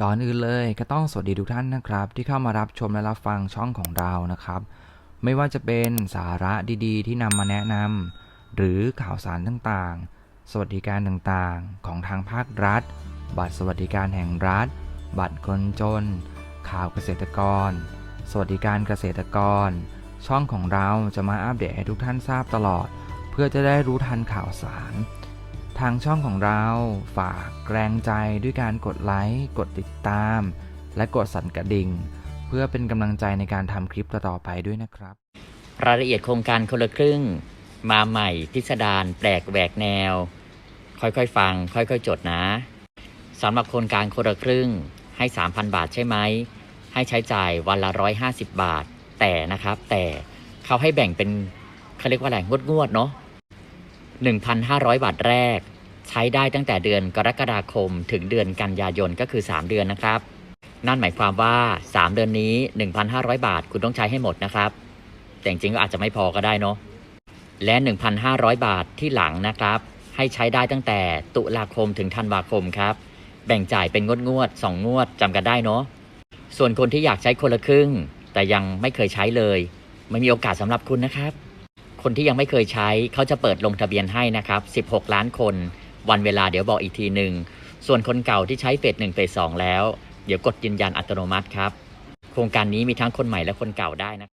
ก่อนอื่นเลยก็ต้องสวัสดีทุกท่านนะครับ ที่เข้ามารับชมและรับฟังช่องของเรานะครับ ไม่ว่าจะเป็นสาระดีๆ ที่นำมาแนะนำหรือข่าวสารต่างๆ สวัสดิการต่างๆ ของทางภาครัฐ บัตรสวัสดิการแห่งรัฐ บัตรคนจน ข่าวเกษตรกร สวัสดิการเกษตรกร ช่องของเราจะมาอัปเดตให้ทุกท่านทราบตลอด เพื่อจะได้รู้ทันข่าวสาร ทางช่องของเราฝากแรงใจด้วยการกดไลค์ กดติดตาม และกดสั่นกระดิ่ง เพื่อเป็นกำลังใจในการทำคลิปต่อๆไปด้วยนะครับ รายละเอียดโครงการคนละครึ่ง มาใหม่พิสดารแปลกแหวกแนว ค่อยๆฟัง ค่อยๆจดนะสำหรับโครงการคนละครึ่งให้ 3,000 บาทใช่ไหม ให้ใช้จ่ายวันละ 150 บาท แต่นะครับ แต่เขาให้แบ่งเป็นเขาเรียกว่าอะไรงงวดๆเนาะ 1,500 บาทแรก ใช้ได้ตั้งแต่เดือนกรกฎาคมถึงเดือนกันยายนก็คือ 3 เดือนนะครับ นั่นหมายความว่า 3 เดือนนี้ 1,500 บาทคุณต้องใช้ให้หมดนะครับ แต่จริงๆก็อาจจะไม่พอก็ได้เนาะและ 1,500 บาทที่หลังนะครับ ให้ใช้ได้ตั้งแต่ตุลาคมถึงธันวาคมครับ แบ่งจ่ายเป็นงวดงวดๆสองงวดจำกันได้เนาะส่วนคนที่อยากใช้คนละครึ่ง แต่ยังไม่เคยใช้เลย ไม่มีโอกาสสำหรับคุณนะครับ คนที่ยังไม่เคยใช้เขาจะเปิดลงทะเบียนให้นะครับ 16 ล้านคน วันเวลาเดี๋ยวบอกอีกทีหนึ่ง ส่วนคนเก่าที่ใช้เฟสหนึ่งเฟสสองแล้ว เดี๋ยวกดยืนยันอัตโนมัติครับ โครงการนี้มีทั้งคนใหม่และคนเก่าได้นะ